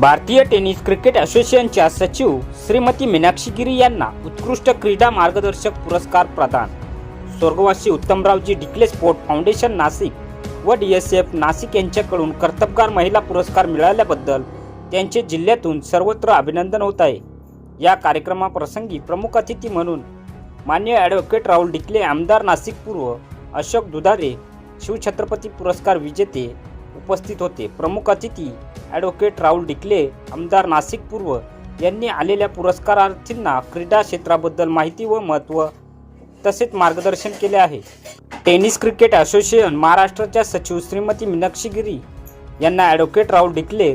भारतीय tennis cricket असोसिएशनच्या सचिव श्रीमती मीनाक्षी गिरी यांना उत्कृष्ट क्रीडा मार्गदर्शक पुरस्कार प्रदान. स्वर्गवासी उत्तमरावजी डिकले स्पोर्ट फाउंडेशन नाशिक व डी एस एफ नाशिक यांच्याकडून कर्तबगार महिला पुरस्कार मिळाल्याबद्दल त्यांचे जिल्ह्यातून सर्वत्र अभिनंदन होत आहे. या कार्यक्रमाप्रसंगी प्रमुख अतिथी म्हणून मान्य ॲडव्होकेट राहुल डिकले आमदार नाशिक पूर्व अशोक दुधारे शिवछत्रपती पुरस्कार विजेते उपस्थित होते. प्रमुख अतिथी ॲडव्होकेट राहुल डिकले आमदार नाशिक पूर्व यांनी आलेल्या पुरस्कारार्थींना क्रीडा क्षेत्राबद्दल माहिती व महत्त्व तसेच मार्गदर्शन केले आहे. टेनिस क्रिकेट असोसिएशन महाराष्ट्राच्या सचिव श्रीमती मीनाक्षी गिरी यांना ॲडव्होकेट राहुल डिकले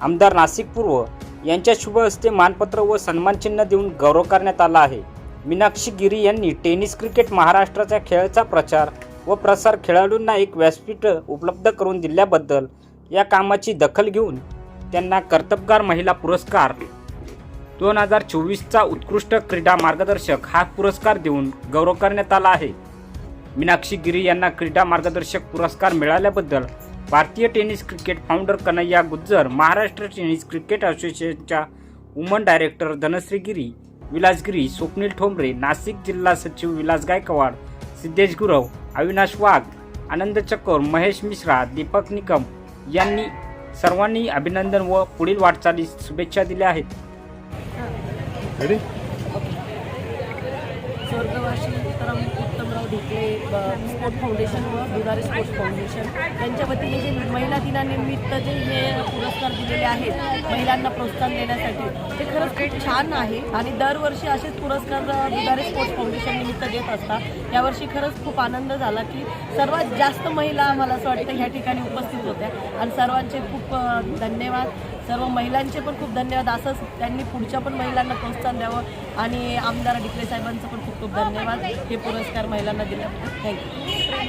आमदार नाशिक पूर्व यांच्या शुभ हस्ते मानपत्र व सन्मानचिन्ह देऊन गौरव करण्यात आला आहे. मीनाक्षी गिरी यांनी टेनिस क्रिकेट महाराष्ट्राच्या खेळाचा प्रचार व प्रसार खेळाडूंना एक व्यासपीठ उपलब्ध करून दिल्याबद्दल या कामाची दखल घेऊन त्यांना कर्तबगार महिला पुरस्कार दोन हजार चोवीसचा उत्कृष्ट क्रीडा मार्गदर्शक हा पुरस्कार देऊन गौरव करण्यात आला आहे. मीनाक्षी गिरी यांना क्रीडा मार्गदर्शक पुरस्कार मिळाल्याबद्दल भारतीय tennis cricket founder Kanhaiya Gujjar Maharashtra tennis cricket असोसिएशनच्या वुमन डायरेक्टर धनश्री गिरी विलासगिरी स्वप्नील ठोंबरे नाशिक जिल्हा सचिव विलास गायकवाड सिद्धेश गुरव अविनाश वाघ आनंद चकोर महेश मिश्रा दीपक निकम यांनी सर्वांनी अभिनंदन व पुढील वाटचालीस शुभेच्छा दिल्या आहेत. रेडी स्वर्गवासी उत्तम स्पोर्ट फाउंडेशन व दुधारे स्पोर्ट फाउंडेशन यांच्या वतीने जे महिला दिनानिमित्त जे हे पुरस्कार दिलेले आहेत महिलांना प्रोत्साहन देण्यासाठी ते खरंच खूप छान आहे. आणि दरवर्षी असेच पुरस्कार अ, दुधारे स्पोर्ट्स फाउंडेशन निमित्त देत असतात. यावर्षी खरंच खूप आनंद झाला की सर्वात जास्त महिला मला असं वाटतं ह्या ठिकाणी उपस्थित होत्या. आणि सर्वांचे खूप धन्यवाद. सर्व महिलांचे पण खूप धन्यवाद. असंच त्यांनी पुढच्या पण महिलांना प्रोत्साहन द्यावं. आणि आमदार डिकले साहेबांचं पण खूप खूप धन्यवाद. हे पुरस्कार महिलांना दिल्याबद्दल. थँक्यू